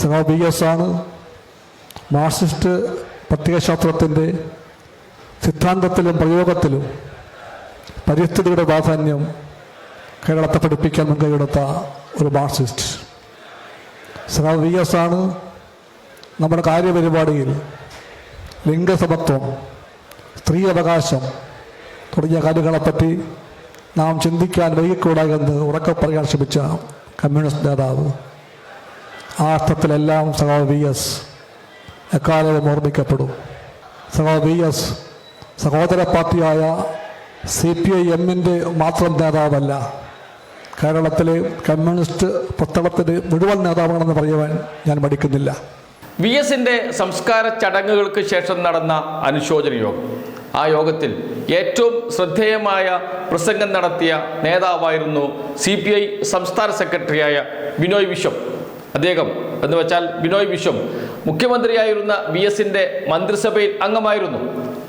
സഹോ B S ആണ് Marxist പ്രത്യയശാസ്ത്രത്തിന്റെ സിദ്ധാന്തത്തിലും പ്രയോഗത്തിലും പരിസ്ഥിതിയുടെ പ്രാധാന്യം കേരളത്തെ പഠിപ്പിക്കാൻ മുൻകൈയെടുത്ത ഒരു മാർക്സിസ്റ്റ് സഖാവ് വി എസ് ആണ് നമ്മുടെ കാര്യപരിപാടിയിൽ ലിംഗസമത്വം സ്ത്രീ അവകാശം തുടങ്ങിയ കാര്യങ്ങളെപ്പറ്റി നാം ചിന്തിക്കാൻ വൈകിക്കൂടാ എന്ന് ഉറക്കെ പറയാൻ ശ്രമിച്ച കമ്മ്യൂണിസ്റ്റ് നേതാവ് ആ അർത്ഥത്തിലെല്ലാം സഹോദ വി എസ് എക്കാലവും ഓർമ്മിക്കപ്പെടും. സഹോദ വി എസ് സഹോദര പാർട്ടിയായ സി പി ഐ എമ്മിന്റെ മാത്രം നേതാവല്ല. കേരളത്തിലെ കമ്മ്യൂണിസ്റ്റ് പ്രത്തളത്തിന്റെ മുഴുവൻ നേതാവാണെന്ന് പറയുവാൻ ഞാൻ മടിക്കുന്നില്ല. വി എസിന്റെ സംസ്കാര ചടങ്ങുകൾക്ക് ശേഷം നടന്ന അനുശോചന യോഗം. ആ യോഗത്തിൽ ഏറ്റവും ശ്രദ്ധേയമായ പ്രസംഗം നടത്തിയ നേതാവായിരുന്നു സി സംസ്ഥാന സെക്രട്ടറിയായ ബിനോയ് വിശ്വം. അദ്ദേഹം എന്ന് വെച്ചാൽ ബിനോയ് വിശ്വം മുഖ്യമന്ത്രിയായിരുന്ന വി എസിന്റെ മന്ത്രിസഭയിൽ അംഗമായിരുന്നു.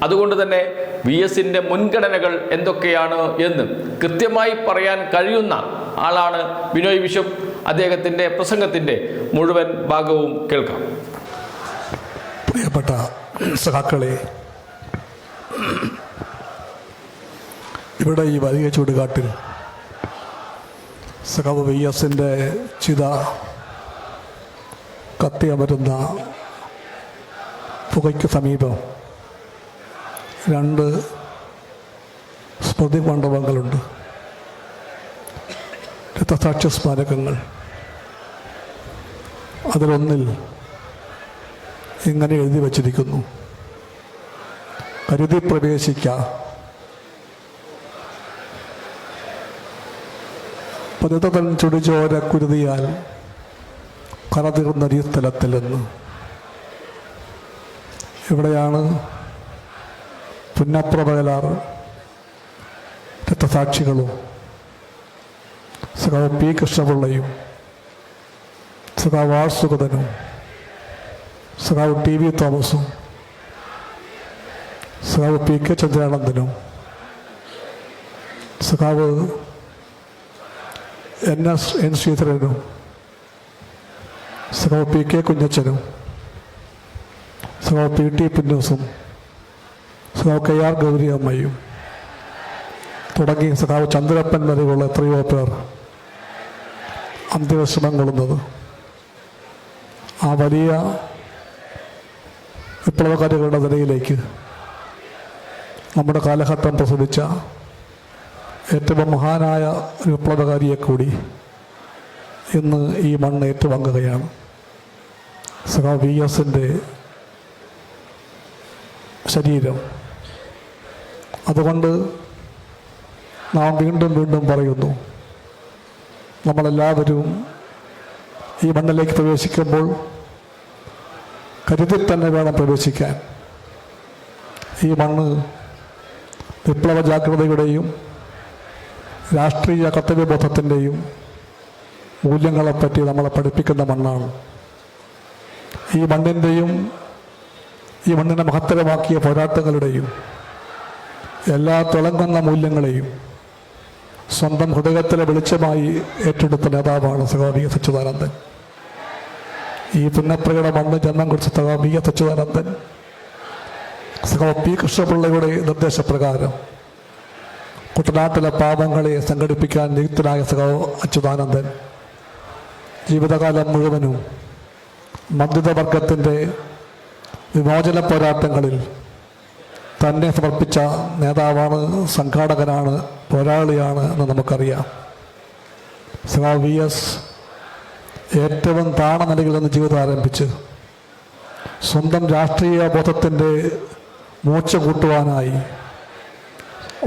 അതുകൊണ്ട് തന്നെ വി എസിന്റെ മുൻഗണനകൾ എന്തൊക്കെയാണ് എന്ന് കൃത്യമായി പറയാൻ കഴിയുന്ന ആളാണ് ബിനോയ് വിശ്വം. അദ്ദേഹത്തിന്റെ പ്രസംഗത്തിന്റെ മുഴുവൻ ഭാഗവും കേൾക്കാം. പ്രിയപ്പെട്ട സഖാക്കളെ ഇവിടെ ഈ വലിയ ചൂടുകാട്ടിൽ സഖാവ് വി എസിന്റെ ചിത കത്തിയമരുന്ന പുകയ്ക്ക് സമീപം രണ്ട് സ്മൃതി മണ്ഡപങ്ങളുണ്ട്. രക്തസാക്ഷ്യ സ്മാരകങ്ങൾ. അതിലൊന്നിൽ ഇങ്ങനെ എഴുതി വച്ചിരിക്കുന്നു. കരുതി പ്രവേശിക്ക. പതിതൻ ചുടിച്ചോര കുരുതിയാൽ കറതീർന്ന ഈ സ്ഥലത്തിൽ നിന്ന് ഇവിടെയാണ് പുന്നപ്രവയലാർ രക്തസാക്ഷികളും സഖാവ് പി കൃഷ്ണപിള്ളയും സഖാവ് ആർ സുഗതനും സഖാവ് ടി വി തോമസും സഖാവ് പി കെ ചന്ദ്രാനന്ദനും സഖാവ് എൻ എസ് എൻ ശ്രീധരനും സഖാവ് പി കെ കുഞ്ഞച്ചനും സഖാവ് പി ടി പിന്നോസും സഖാവ് കെ ആർ ഗൗരി അമ്മയും തുടങ്ങി സഖാവ് ചന്ദ്രപ്പൻ വരെയുള്ള എത്രയോ പേർ അന്ത്യവിശ്രമം കൊള്ളുന്നത് ആ വലിയ വിപ്ലവകാരികളുടെ നിലയിലേക്ക് നമ്മുടെ കാലഘട്ടം പ്രസവിച്ച ഏറ്റവും മഹാനായ ഒരു വിപ്ലവകാരിയെ കൂടി ഇന്ന് ഈ മണ്ണ് ഏറ്റുവാങ്ങുകയാണ്. സഖാ വി എസിന്റെ ശരീരം. അതുകൊണ്ട് നാം വീണ്ടും വീണ്ടും പറയുന്നു നമ്മളെല്ലാവരും ഈ മണ്ണിലേക്ക് പ്രവേശിക്കുമ്പോൾ കരുതി തന്നെ വേണം പ്രവേശിക്കാൻ. ഈ മണ്ണ് വിപ്ലവ ജാഗ്രതയുടെയും രാഷ്ട്രീയ കർത്തവ്യബോധത്തിന്റെയും മൂല്യങ്ങളെപ്പറ്റി നമ്മളെ പഠിപ്പിക്കുന്ന മണ്ണാണ്. ഈ മണ്ണിന്റെയും ഈ മണ്ണിനെ മഹത്തരമാക്കിയ പോരാട്ടങ്ങളുടെയും എല്ലാ തിളങ്ങുന്ന മൂല്യങ്ങളെയും സ്വന്തം ഹൃദയത്തിലെ വെളിച്ചമായി ഏറ്റെടുത്ത നേതാവാണ് സഹോദരി സച്ചിദാനന്ദൻ ഈ പുന്നപ്രകട മണ്ണ് ജന്മം കുറിച്ച സഹോദരി സച്ചിദാനന്ദൻ സഹോ പി കൃഷ്ണപിള്ളയുടെ നിർദ്ദേശപ്രകാരം കുട്ടനാട്ടിലെ പാപങ്ങളെ സംഘടിപ്പിക്കാൻ നിയുക്തനായ സഹോ അച്യുതാനന്ദൻ ജീവിതകാലം മുഴുവനും മധ്യതവർഗത്തിന്റെ വിമോചന പോരാട്ടങ്ങളിൽ തന്നെ സമർപ്പിച്ച നേതാവാണ് സംഘാടകനാണ് പോരാളിയാണ് എന്ന് നമുക്കറിയാം. ശ്രീ വി എസ് ഏറ്റവും താണ നിലയിൽ നിന്ന് ജീവിതം ആരംഭിച്ച് സ്വന്തം രാഷ്ട്രീയ ബോധത്തിന്റെ മൂച്ച കൂട്ടുവാനായി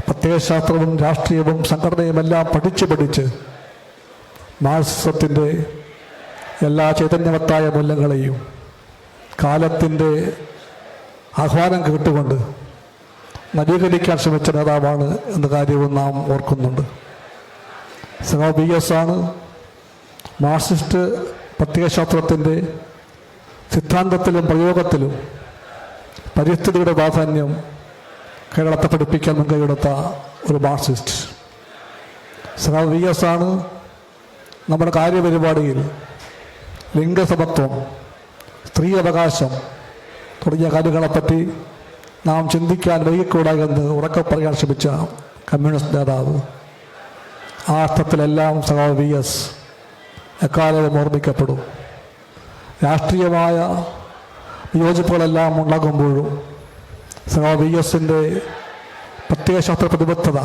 പ്രത്യയശാസ്ത്രവും രാഷ്ട്രീയവും സംഘടനയുമെല്ലാം പഠിച്ചു പഠിച്ച് മാർക്സിസത്തിന്റെ എല്ലാ ചൈതന്യവത്തായ മൂല്യങ്ങളെയും കാലത്തിന്റെ ആഹ്വാനം കേട്ടുകൊണ്ട് നവീകരിക്കാൻ ശ്രമിച്ച നേതാവാണ് എന്ന കാര്യവും നാം ഓർക്കുന്നുണ്ട്. സിനോ ബി എസ് ആണ്. മാർക്സിസ്റ്റ് പ്രത്യയശാസ്ത്രത്തിന്റെ സിദ്ധാന്തത്തിലും പ്രയോഗത്തിലും പരിസ്ഥിതിയുടെ പ്രാധാന്യം കേരളത്തെ പഠിപ്പിക്കാൻ മുൻകൈയെടുത്ത ഒരു മാർക്സിസ്റ്റ്. സിനോ വി എസ് ആണ്. നമ്മുടെ കാര്യപരിപാടിയിൽ ലിംഗസമത്വം സ്ത്രീ അവകാശം തുടങ്ങിയ കാര്യങ്ങളെപ്പറ്റി നാം ചിന്തിക്കാൻ വൈകിക്കൂടാ എന്ന് ഉറക്കെ പറയാൻ ശ്രമിച്ച കമ്മ്യൂണിസ്റ്റ് നേതാവ്. ആ അർത്ഥത്തിലെല്ലാം സഖാവ് വി എസ് എക്കാലവും ഓർമ്മിക്കപ്പെടും. രാഷ്ട്രീയമായ വിയോജിപ്പുകളെല്ലാം ഉണ്ടാകുമ്പോഴും സഹോ വി എസിന്റെ പ്രത്യയശാസ്ത്ര പ്രതിബദ്ധത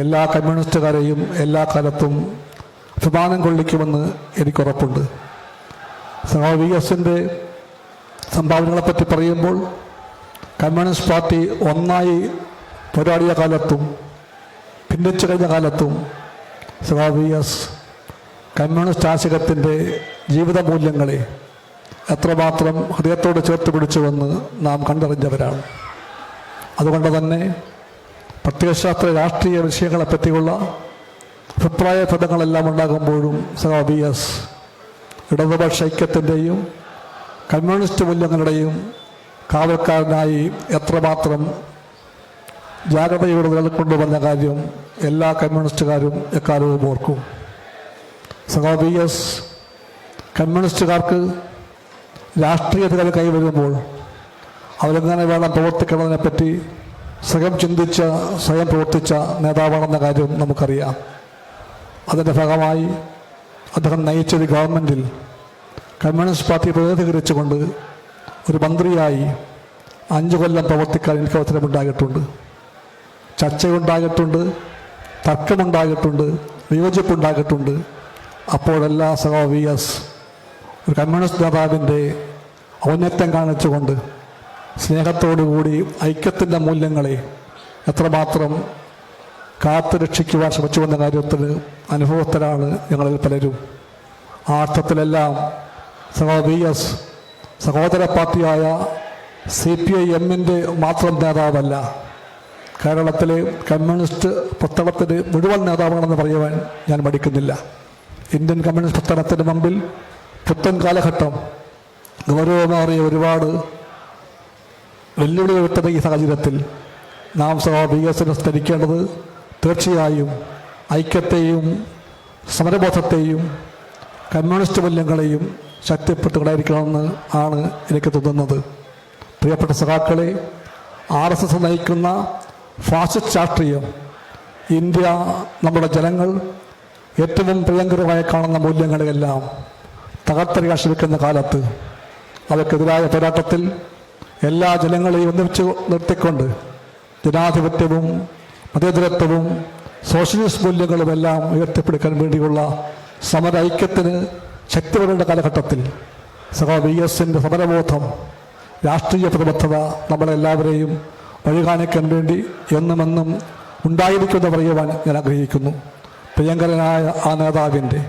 എല്ലാ കമ്മ്യൂണിസ്റ്റുകാരെയും എല്ലാ കാലത്തും അഭിമാനം കൊള്ളിക്കുമെന്ന് എനിക്കുറപ്പുണ്ട്. സഖാവ് വി എസിന്റെ സംഭാവനകളെപ്പറ്റി പറയുമ്പോൾ കമ്മ്യൂണിസ്റ്റ് പാർട്ടി ഒന്നായി പോരാടിയ കാലത്തും ഭിന്നിച്ചു കഴിഞ്ഞ കാലത്തും സഖാവ് വി എസ് കമ്മ്യൂണിസ്റ്റ് ആശയത്തിന്റെ ജീവിത മൂല്യങ്ങളെ എത്രമാത്രം ഹൃദയത്തോട് ചേർത്ത് പിടിച്ചുവെന്ന് നാം കണ്ടറിഞ്ഞവരാണ്. അതുകൊണ്ട് തന്നെ പ്രത്യയശാസ്ത്ര രാഷ്ട്രീയ വിഷയങ്ങളെപ്പറ്റിയുള്ള അഭിപ്രായ പദങ്ങളെല്ലാം ഉണ്ടാകുമ്പോഴും സഹാ എസ് ഇടതുപക്ഷ ഐക്യത്തിന്റെയും കമ്മ്യൂണിസ്റ്റ് മൂല്യങ്ങളുടെയും കാവൽക്കാരനായി എത്രമാത്രം ജാഗ്രതയോടെ നിലകൊണ്ടുവന്ന കാര്യം എല്ലാ കമ്മ്യൂണിസ്റ്റുകാരും എക്കാലവും ഓർക്കും. സഹോ ബി എസ് കമ്മ്യൂണിസ്റ്റുകാർക്ക് രാഷ്ട്രീയ കൈവരുമ്പോൾ അവരെങ്ങനെ വേണം പ്രവർത്തിക്കണമെന്നതിനെപ്പറ്റി സ്വയം ചിന്തിച്ച സ്വയം പ്രവർത്തിച്ച നേതാവാണെന്ന കാര്യം നമുക്കറിയാം. അതിന്റെ ഭാഗമായി അദ്ദേഹം നയിച്ചൊരു ഗവൺമെന്റിൽ കമ്മ്യൂണിസ്റ്റ് പാർട്ടി പ്രതിനിധീകരിച്ചുകൊണ്ട് ഒരു മന്ത്രിയായി അഞ്ച് കൊല്ലം പ്രവർത്തിക്കാൻ എനിക്ക് അവസരമുണ്ടായിട്ടുണ്ട്. ചർച്ചയുണ്ടായിട്ടുണ്ട് തർക്കമുണ്ടായിട്ടുണ്ട് വിയോജിപ്പുണ്ടായിട്ടുണ്ട്. അപ്പോഴെല്ലാ സഹോ വി എസ് ഒരു കമ്മ്യൂണിസ്റ്റ് നേതാവിന്റെ ഔന്നത്യം കാണിച്ചുകൊണ്ട് സ്നേഹത്തോടുകൂടി ഐക്യത്തിന്റെ മൂല്യങ്ങളെ എത്രമാത്രം കാത്തു രക്ഷിക്കുവാൻ ശ്രമിച്ചു വന്ന കാര്യത്തിൽ അനുഭവത്തിലാണ് ഞങ്ങളിൽ പലരും. ആ അർത്ഥത്തിലെല്ലാം വി എസ് സഹോദര പാർട്ടിയായ സി പി ഐ എമ്മിന്റെ മാത്രം നേതാവല്ല. കേരളത്തിലെ കമ്മ്യൂണിസ്റ്റ് പ്രസ്ഥാനത്തിന് മുഴുവൻ നേതാവാണെന്ന് പറയുവാൻ ഞാൻ മടിക്കുന്നില്ല. ഇന്ത്യൻ കമ്മ്യൂണിസ്റ്റ് പ്രസ്ഥാനത്തിന് മുമ്പിൽ പുത്തൻ കാലഘട്ടം ഗൗരവമേറിയ ഒരുപാട് വെല്ലുവിളി വിട്ടത് ഈ സാഹചര്യത്തിൽ നാം സഹോ ബി എസിനെ സ്മരിക്കേണ്ടത് തീർച്ചയായും ഐക്യത്തെയും സമരബോധത്തെയും കമ്മ്യൂണിസ്റ്റ് മൂല്യങ്ങളെയും ശക്തിപ്പെട്ടുകൊണ്ടായിരിക്കണമെന്ന് ആണ് എനിക്ക് തോന്നുന്നത്. പ്രിയപ്പെട്ട സഖാക്കളെ ആർ എസ് എസ് നയിക്കുന്ന ഫാസിസ്റ്റ് രാഷ്ട്രീയം ഇന്ത്യ നമ്മുടെ ജനങ്ങൾ ഏറ്റവും പ്രിയങ്കരമായി കാണുന്ന മൂല്യങ്ങളെയെല്ലാം തകർത്തെറിയാൻ ശ്രമിക്കുന്ന കാലത്ത് അവയ്ക്കെതിരായ പോരാട്ടത്തിൽ എല്ലാ ജനങ്ങളെയും ഒന്നിച്ചു നിർത്തിക്കൊണ്ട് ജനാധിപത്യവും മതേതരത്വവും സോഷ്യലിസ്റ്റ് മൂല്യങ്ങളുമെല്ലാം ഉയർത്തിപ്പിടിക്കാൻ വേണ്ടിയുള്ള സമര ഐക്യത്തിന് ശക്തി വരേണ്ട കാലഘട്ടത്തിൽ സഹോ വി എസിന്റെ സമരബോധം രാഷ്ട്രീയ പ്രതിബദ്ധത നമ്മളെല്ലാവരെയും വഴികാണിക്കാൻ വേണ്ടി എന്നുമെന്നും ഉണ്ടായിരിക്കുമെന്ന് പറയുവാൻ ഞാൻ ആഗ്രഹിക്കുന്നു. പ്രിയങ്കരനായ ആ നേതാവിന്റെ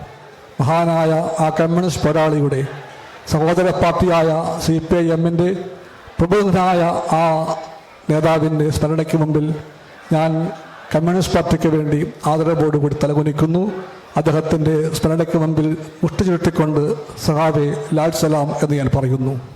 മഹാനായ ആ കമ്മ്യൂണിസ്റ്റ് പോരാളിയുടെ സഹോദര പാർട്ടിയായ സി പി ഐ എമ്മിന്റെ പ്രബുദ്ധനായ ആ നേതാവിന്റെ സ്മരണയ്ക്ക് മുമ്പിൽ ഞാൻ കമ്മ്യൂണിസ്റ്റ് പാർട്ടിക്ക് വേണ്ടി ആദരവോടുകൂടി തലകുനിക്കുന്നു. അദ്ദേഹത്തിന്റെ സ്മരണയ്ക്ക് മുമ്പിൽ മുഷ്ടി ചുരുട്ടിക്കൊണ്ട് സഹാബെ ലാൽ സലാം എന്ന് ഞാൻ പറയുന്നു.